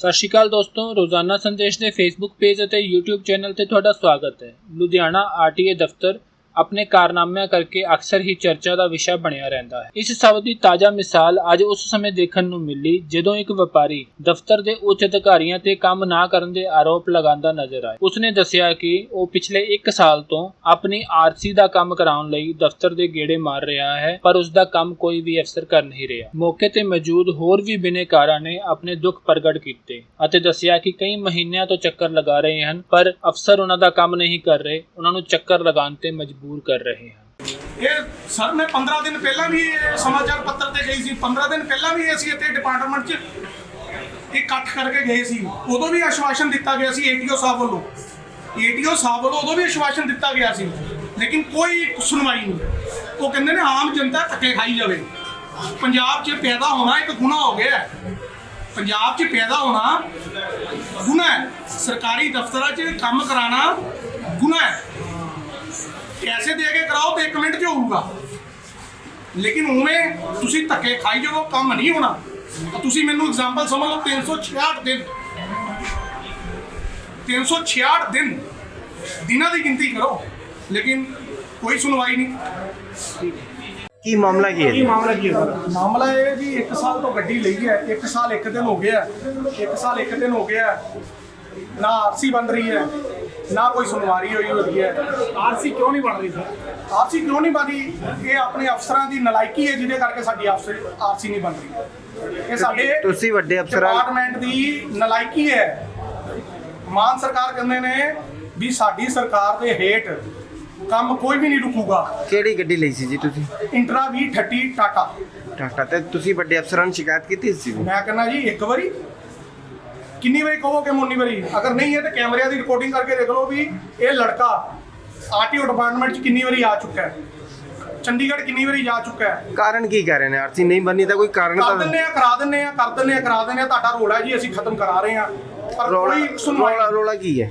ਸਤਿ ਸ਼੍ਰੀ ਅਕਾਲ ਦੋਸਤੋ, ਰੋਜ਼ਾਨਾ ਸੰਦੇਸ਼ ਦੇ ਫੇਸਬੁੱਕ ਪੇਜ ਅਤੇ YouTube ਚੈਨਲ ਤੇ ਤੁਹਾਡਾ ਸਵਾਗਤ ਹੈ। ਲੁਧਿਆਣਾ ਆਰਟੀਏ ਦਫ਼ਤਰ ਆਪਣੇ ਕਾਰਨਾਮਿਆਂ ਕਰਕੇ ਅਕਸਰ ਹੀ ਚਰਚਾ ਦਾ ਵਿਸ਼ਾ ਬਣਿਆ ਰਹਿੰਦਾ ਹੈ। ਇਸ ਸਭ ਦੀ ਤਾਜ਼ਾ ਮਿਸਾਲ ਅੱਜ ਉਸ ਸਮੇਂ ਦੇਖਣ ਨੂੰ ਮਿਲੀ, ਜਦੋਂ ਇੱਕ ਵਪਾਰੀ ਦਫ਼ਤਰ ਦੇ ਉੱਚ ਅਧਿਕਾਰੀਆਂ ਤੇ ਕੰਮ ਨਾ ਕਰਨ ਦੇ ਆਰੋਪ ਲਗਾਉਂਦਾ ਨਜ਼ਰ ਆਇਆ। ਉਸਨੇ ਦੱਸਿਆ ਕਿ ਉਹ ਪਿਛਲੇ 1 ਸਾਲ ਤੋਂ ਆਪਣੀ ਆਰਸੀ ਦਾ ਕੰਮ ਕਰਾਉਣ ਲਈ ਦਫ਼ਤਰ ਦੇ ਗੇੜੇ ਮਾਰ ਰਿਹਾ ਹੈ, ਪਰ ਉਸ ਦਾ ਕੰਮ ਕੋਈ ਵੀ ਅਫਸਰ ਕਰ ਨਹੀਂ ਰਿਹਾ। ਮੌਕੇ ਤੇ ਮੌਜੂਦ ਹੋਰ ਵੀ ਬਿਨੇਕਾਰਾਂ ਨੇ ਆਪਣੇ ਦੁੱਖ ਪ੍ਰਗਟ ਕੀਤੇ ਅਤੇ ਦੱਸਿਆ ਕਿ ਕਈ ਮਹੀਨਿਆਂ ਤੋਂ ਚੱਕਰ ਲਗਾ ਰਹੇ ਹਨ, ਪਰ ਅਫਸਰ ਉਹਨਾਂ ਦਾ ਕੰਮ ਨਹੀਂ ਕਰ ਰਹੇ। ਉਹਨਾਂ ਨੂੰ ਚੱਕਰ ਲਗਾਉਣ ਤੇ ਮਜਬੂਰ ਕਰ ਰਹੇ ਹਨ ਇਹ ਸਰ, ਮੈਂ 15 ਦਿਨ ਪਹਿਲਾਂ ਵੀ ਇਹ ਸਮਾਚਾਰ ਪੱਤਰ ਤੇ ਗਈ ਸੀ। 15 ਦਿਨ ਪਹਿਲਾਂ ਵੀ ਅਸੀਂ ਇੱਥੇ ਡਿਪਾਰਟਮੈਂਟ 'ਚ ਇਕੱਠ ਕਰਕੇ ਗਏ ਸੀ। ਉਦੋਂ ਵੀ ਆਸ਼ਵਾਸਨ ਦਿੱਤਾ ਗਿਆ ਸੀ ਏਟੀਓ ਸਾਹਿਬ ਵੱਲੋਂ। ਏਟੀਓ ਸਾਹਿਬ ਵੱਲੋਂ ਉਦੋਂ ਵੀ ਆਸ਼ਵਾਸਨ ਦਿੱਤਾ ਗਿਆ ਸੀ। ਲੇਕਿਨ ਕੋਈ ਸੁਣਵਾਈ ਨਹੀਂ। ਉਹ ਕਹਿੰਦੇ ਨੇ ਆਮ ਜਨਤਾ ਧੱਕੇ ਖਾਈ ਜਾਵੇ। ਪੰਜਾਬ 'ਚ ਪੈਦਾ ਹੋਣਾ ਇੱਕ ਗੁਨਾਹ ਹੋ ਗਿਆ ਪੰਜਾਬ 'ਚ ਪੈਦਾ ਹੋਣਾ ਗੁਨਾਹ ਹੈ। ਸਰਕਾਰੀ ਦਫ਼ਤਰਾਂ 'ਚ ਕੰਮ ਕਰਾਉਣਾ ਗੁਨਾਹ ਹੈ। ਪੈਸੇ ਦੇ ਕੇ ਕਰਾਓ ਤੇ 1 ਮਿੰਟ 'ਚ ਹੋਊਗਾ। ਲੇਕਿਨ ਉਵੇਂ ਤੁਸੀਂ ਧੱਕੇ ਖਾਈ ਜਾਓ ਕੰਮ ਨਹੀਂ ਹੋਣਾ। ਤੁਸੀਂ ਮੈਨੂੰ ਐਗਜ਼ਾਮਪਲ ਸਮਝ ਲਓ 366 ਦਿਨ। 366 ਦਿਨ ਦਿਨਾਂ ਦੀ ਗਿਣਤੀ ਕਰੋ ਲੇਕਿਨ ਕੋਈ ਸੁਣਵਾਈ ਨਹੀਂ। ਕੀ ਮਾਮਲਾ ਕੀ ਹੈ ਕੀ ਮਾਮਲਾ ਕੀ ਹੈ ਮਾਮਲਾ ਇਹ ਹੈ ਜੀ 1 ਸਾਲ ਤੋਂ ਗੱਡੀ ਲਈ ਹੈ 1 ਸਾਲ 1 ਦਿਨ ਹੋ ਗਿਆ 1 ਸਾਲ 1 ਦਿਨ ਹੋ ਗਿਆ ਨਾ ਆਰਸੀ ਬਣ ਰਹੀ ਹੈ। ਨਾ ਕੋਈ ਸੁਣਵਾਈ ਹੋਈ ਹੋਈ ਹੈ। ਆਰਸੀ ਕਿਉਂ ਨਹੀਂ ਬਣ ਰਹੀ ਸਰ? ਆਰਸੀ ਕਿਉਂ ਨਹੀਂ ਬਣੀ? ਇਹ ਆਪਣੇ ਅਫਸਰਾਂ ਦੀ ਨਲਾਇਕੀ ਹੈ ਜਿਹਦੇ ਕਰਕੇ ਸਾਡੀ ਆਰਸੀ ਨਹੀਂ ਬਣ ਰਹੀ। ਇਹ ਸਾਡੇ ਤੁਸੀਂ ਵੱਡੇ ਅਫਸਰਾਂ ਡਿਪਾਰਟਮੈਂਟ ਦੀ ਨਲਾਇਕੀ ਹੈ। ਮਾਨ ਸਰਕਾਰ ਕਹਿੰਦੇ ਨੇ ਵੀ ਸਾਡੀ ਸਰਕਾਰ ਦੇ ਹੇਠ ਕੰਮ ਕੋਈ ਵੀ ਨਹੀਂ ਰੁਕੂਗਾ। ਕਿਹੜੀ ਗੱਡੀ ਲਈ ਸੀ ਜੀ ਤੁਸੀਂ? ਇੰਟਰਾ 2030 ਟਾਟਾ। ਟਾਟਾ ਤੇ ਤੁਸੀਂ ਵੱਡੇ ਅਫਸਰਾਂ ਨੂੰ ਸ਼ਿਕਾਇਤ ਕੀਤੀ ਸੀ ਮੈਂ ਕਹਿੰਦਾ ਜੀ ਇੱਕ ਵਾਰੀ ਕਿੰਨੀ ਵਾਰੀ ਕਹੋਗੇ ਮੋਨੀ ਵਾਰੀ? ਅਗਰ ਨਹੀਂ ਹੈ ਤਾਂ ਕੈਮਰਿਆਂ ਦੀ ਰਿਕਾਰਡਿੰਗ ਕਰਕੇ ਦੇਖ ਲਓ ਵੀ ਇਹ ਲੜਕਾ ਆਰਟੀਓ ਡਿਪਾਰਟਮੈਂਟ 'ਚ ਕਿੰਨੀ ਵਾਰੀ ਆ ਚੁੱਕਾ ਹੈ। ਚੰਡੀਗੜ੍ਹ ਕਿੰਨੀ ਵਾਰੀ ਜਾ ਚੁੱਕਾ ਹੈ। ਕਾਰਨ ਕੀ ਕਹਿ ਰਹੇ ਨੇ ਆਰਸੀ ਨਹੀਂ ਬਣਨੀ ਤਾਂ ਕੋਈ ਕਾਰਨ ਕਰ ਤਾਂ ਦਿੰਨੇ ਆ ਕਰਾ ਦਿੰਨੇ ਆ ਕਰ ਦਿੰਨੇ ਆ ਕਰਾ ਦਿੰਨੇ ਆ ਤੁਹਾਡਾ ਰੋਲ ਹੈ ਜੀ ਅਸੀਂ ਖਤਮ ਕਰਾ ਰਹੇ ਆ ਪਰ ਕੋਈ ਸੁਣਵਾਈ ਰੋਲਾ ਰੋਲਾ ਕੀ ਹੈ?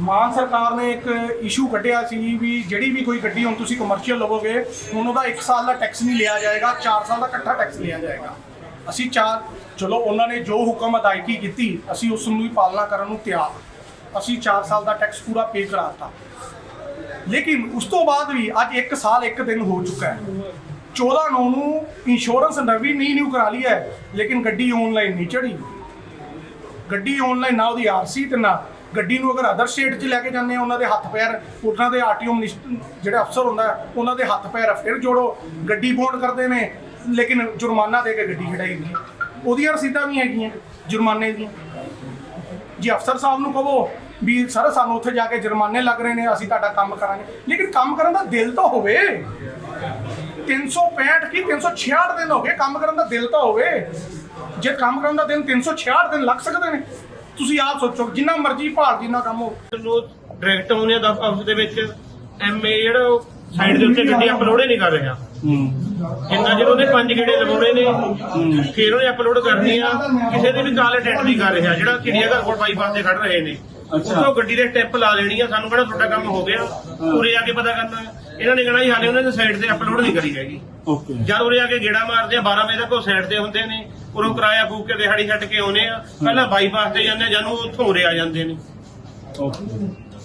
ਮਾਨ ਸਰਕਾਰ ਨੇ ਇੱਕ ਇਸ਼ੂ ਕੱਢਿਆ ਸੀ ਵੀ ਜਿਹੜੀ ਵੀ ਕੋਈ ਗੱਡੀ ਹੁਣ ਤੁਸੀਂ ਕਮਰਸ਼ੀਅਲ ਲਵੋਗੇ ਹੁਣ ਉਹਦਾ 1 ਸਾਲ ਦਾ ਟੈਕਸ ਨਹੀਂ ਲਿਆ ਜਾਏਗਾ 4 ਸਾਲ ਦਾ ਇਕੱਠਾ ਟੈਕਸ ਲਿਆ ਜਾਏਗਾ। ਅਸੀਂ ਚਾਰ ਚਲੋ ਉਹਨਾਂ ਨੇ ਜੋ ਹੁਕਮ ਅਦਾਇਗੀ ਕੀਤੀ, ਅਸੀਂ ਉਸ ਨੂੰ ਹੀ ਪਾਲਣਾ ਕਰਨ ਨੂੰ ਤਿਆਰ। ਅਸੀਂ 4 ਸਾਲ ਦਾ ਟੈਕਸ ਪੂਰਾ ਪੇ ਕਰਾਤਾ। ਲੇਕਿਨ ਉਸ ਤੋਂ ਬਾਅਦ ਵੀ ਅੱਜ 1 ਸਾਲ 1 ਦਿਨ ਹੋ ਚੁੱਕਾ ਹੈ। 14 ਨੂੰ ਨੂੰ ਇੰਸ਼ੋਰੈਂਸ ਨਵੀਂ ਨਹੀਂ ਨਿਊ ਕਰਾ ਲਈ ਹੈ, ਲੇਕਿਨ ਗੱਡੀ ਆਨਲਾਈਨ ਨਹੀਂ ਚੜੀ ਗੱਡੀ ਆਨਲਾਈਨ ਨਾ ਉਹਦੀ ਆਰਸੀ ਤੇ ਨਾ ਗੱਡੀ ਨੂੰ ਅਗਰ ਅਦਰ ਸਟੇਟ 'ਚ ਲੈ ਕੇ ਜਾਂਦੇ ਆ, ਉਹਨਾਂ ਦੇ ਹੱਥ ਪੈਰ, ਉਹਨਾਂ ਦੇ ਆਰਟੀਓ ਜਿਹੜੇ ਅਫਸਰ ਹੁੰਦਾ, ਉਹਨਾਂ ਦੇ ਹੱਥ ਪੈਰ ਫਿਰ ਜੋੜੋ। ਗੱਡੀ ਬੋਰਡ ਕਰਦੇ ਨੇ ਲੇਕਿਨ ਜੁਰਮਾਨਾ ਦੇ ਕੇ ਗੱਡੀ ਖੜਾਈ ਦੀ ਉਹਦੀਆਂ ਰਸੀਦਾਂ ਵੀ ਹੈਗੀਆਂ, ਜੁਰਮਾਨੇ ਦੀਆਂ। ਜੇ ਅਫਸਰ ਸਾਹਿਬ ਨੂੰ ਕਹੋ ਵੀ ਸਰ, ਸਾਨੂੰ ਉੱਥੇ ਜਾ ਕੇ ਜੁਰਮਾਨੇ ਲੱਗ ਰਹੇ ਨੇ, ਅਸੀਂ ਤੁਹਾਡਾ ਕੰਮ ਕਰਾਂਗੇ। ਲੇਕਿਨ ਕੰਮ ਕਰਨ ਦਾ ਦਿਲ ਤਾਂ ਹੋਵੇ। 365 ਕੀ 366 ਦਿਨ ਹੋ ਗਏ ਕੰਮ ਕਰਨ ਦਾ ਦਿਲ ਤਾਂ ਹੋਵੇ। ਜੇ ਕੰਮ ਕਰਨ ਦਾ ਦਿਨ 366 ਦਿਨ ਲੱਗ ਸਕਦੇ ਨੇ, ਤੁਸੀਂ ਆਪ ਸੋਚੋ, ਜਿੰਨਾ ਮਰਜ਼ੀ ਭਾਲ, ਜਿੰਨਾ ਕੰਮ ਹੋ ਨੂੰ ਡਾਇਰੈਕਟ ਆਉਂਦੇ ਆ ਦਫ ਦੇ ਵਿੱਚ ਐਮਏ ਜਿਹੜਾ ਸਾਈਡ ਦੇ ਉੱਤੇ ਗੱਡੀ ਅਪਲੋਡ ਹੀ ਨਹੀਂ ਕਰ ਰਿਹਾ। ਇੰਨਾ ਜਦੋਂ ਉਹਨੇ ਪੰਜ ਗੇੜੇ ਲਗਾਉਣੇ ਨੇ ਫਿਰ ਉਹਨੇ ਅਪਲੋਡ ਕਰਨੀ ਆ ਕਿਸੇ ਦੀ ਵੀ ਕਾਲ ਅਟੈਂਡ ਨਹੀਂ ਕਰ ਰਿਹਾ ਜਿਹੜਾ ਚਿੜੀਆਘਰ ਕੋਲ ਬਾਈਪਾਸ ਤੇ ਖੜ ਰਹੇ ਨੇ। ਉੱਥੋਂ ਗੱਡੀ ਦੇ ਸਟੈਪ ਲਾ ਲੈਣੀ ਆ ਸਾਨੂੰ ਕਿਹੜਾ ਤੁਹਾਡਾ ਕੰਮ ਹੋ ਗਿਆ? ਉਰੇ ਆ ਕੇ ਪਤਾ ਕਰਨਾ। ਇਹਨਾਂ ਨੇ ਕਹਿਣਾ ਜੀ ਹਾਲੇ ਉਹਨਾਂ ਨੇ ਸਾਈਡ ਤੇ ਅਪਲੋਡ ਨਹੀਂ ਕਰੀ ਹੈਗੀ। ਓਕੇ ਜਦ ਉਰੇ ਆ ਕੇ ਗੇੜਾ ਮਾਰਦੇ ਆ 12 ਵਜੇ ਤੱਕ ਉਹ ਸਾਈਡ ਤੇ ਹੁੰਦੇ ਨੇ। ਉਰੋਂ ਕਿਰਾਇਆ ਫੂਕ ਕੇ ਦਿਹਾੜੀ ਛੱਡ ਕੇ ਆਉਨੇ ਆ। ਪਹਿਲਾਂ ਬਾਈਪਾਸ ਤੇ ਜਾਂਦੇ ਆ ਜਾਨੂੰ ਉੱਥੋਂ ਉਰੇ ਆ ਜਾਂਦੇ ਨੇ। ਓਕੇ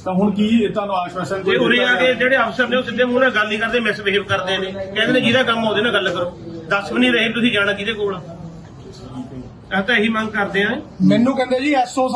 ਤਾਂ ਹੁਣ ਕੀ ਤੁਹਾਨੂੰ ਆਸ਼ਵਾਸਨ ਕੋਈ ਉਰੇ ਆ ਕੇ? ਜਿਹੜੇ ਅਫਸਰ ਨੇ ਉਹ ਸਿੱਧੇ ਮੂੰਹ ਨਾਲ ਗੱਲ ਨਹੀਂ ਕਰਦੇ ਮਿਸਬਿਹੇਵ ਕਰਦੇ ਨੇ। ਕਹਿੰਦੇ ਨੇ ਜਿਹਦਾ ਕੰਮ ਉਹਦੇ ਨਾਲ ਗੱਲ ਕਰੋ। ਦੱਸ ਵੀ ਨਹੀਂ ਰਹੇ ਤੁਸੀਂ ਜਾਣਾ ਕਿਹਦੇ ਕੋਲ। ਆ ਅਸੀਂ ਤਾਂ ਇਹੀ ਮੰਗ ਕਰਦੇ ਆਂ ਮੈਨੂੰ ਕਹਿੰਦੇ ਜੀ ਐਸਓ